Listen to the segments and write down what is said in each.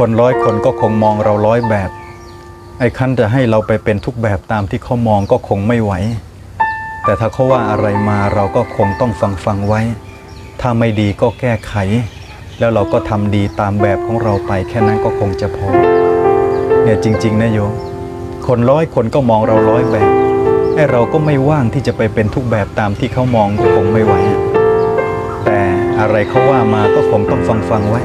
คนร้อยคนก็คงมองเราร้อยแบบ ไอ้คันจะให้เราไปเป็นทุกแบบตามที่เขามองก็คงไม่ไหว แต่ถ้าเขาว่าอะไรมาเราก็คงต้องฟังฟังไว้ ถ้าไม่ดีก็แก้ไข แล้วเราก็ทำดีตามแบบของเราไปแค่นั้นก็คงจะพอ เนี่ยจริง ๆ นะโยม คนร้อยคนก็มองเราร้อยแบบไอ้เราก็ไม่ว่างที่จะไปเป็นทุกแบบตามที่เขามองก็คงไม่ไหวแต่อะไรเขาว่ามาก็คงต้องฟังฟังไว้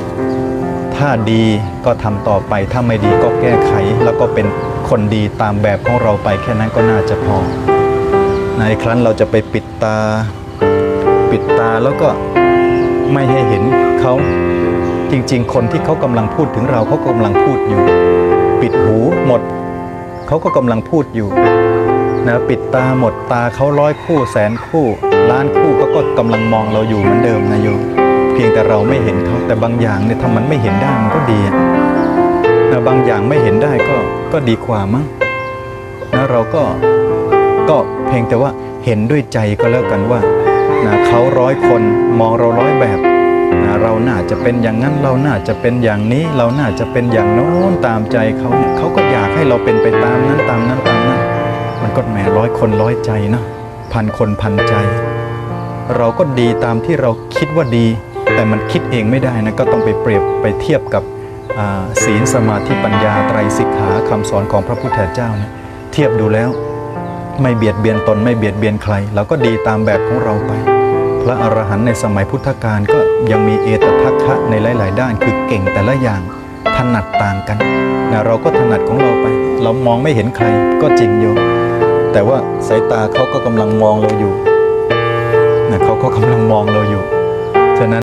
ถ้าดีก็ทำต่อไป ถ้าไม่ดีก็แก้ไข แล้วก็เป็นคนดีตามแบบของเราไปแค่นั้นก็น่าจะพอ ในครั้นเราจะไปปิดตา ปิดตาแล้วก็ไม่ให้เห็นเขาจริง ๆ คนที่เขากำลังพูดถึงเราเขากำลังพูดอยู่ ปิดหูหมด เขาก็กำลังพูดอยู่นะปิดตาหมดตาเขาร้อยคู่แสนคู่ล้านคู่ก็ก็กำลังมองเราอยู่เหมือนเดิมนะโยม เพียงแต่เราไม่เห็นเขาแต่บางอย่างเนี่ยถ้ามันไม่เห็นได้มันก็ดีอะนะบางอย่างไม่เห็นได้ก็ก็ดีกว่ามั้งนะเราก็ก็เพียงแต่ว่าเห็นด้วยใจก็แล้วกันว่านะเขาร้อยคนมองเราร้อยแบบนะเราน่าจะเป็นอย่างนั้นเราน่าจะเป็นอย่างนี้ เราน่าจะเป็นอย่างโน้นตามใจเขาเนี่ยเขาก็อยากให้เราเป็นไปตามนั้นตามนั้นตามนั้น มันก็แหมร้อยคนร้อยใจนะพันคนพันใจ เราก็ดีตามที่เราคิดว่าดี แต่มันคิดเองไม่ได้นะก็ต้องไปเปรียบไปเทียบกับศีลสมาธิปัญญาไตรสิกขาคำสอนของพระพุทธเจ้าเนี่ยเทียบดูแล้วไม่เบียดเบียนตนไม่เบียดเบียนใครเราก็ดีตามแบบของเราไป พระอรหันต์ในสมัยพุทธกาลก็ยังมีเอตทัคคะในหลาย ๆ ด้านคือเก่งแต่ละอย่างถนัดต่างกันนะเราก็ถนัดของเราไป เรามองไม่เห็นใครก็จริงโยมแต่ว่าสายตาเขาก็กำลังมองเราอยู่นะเขาก็กำลังมองเราอยู่ฉะนั้น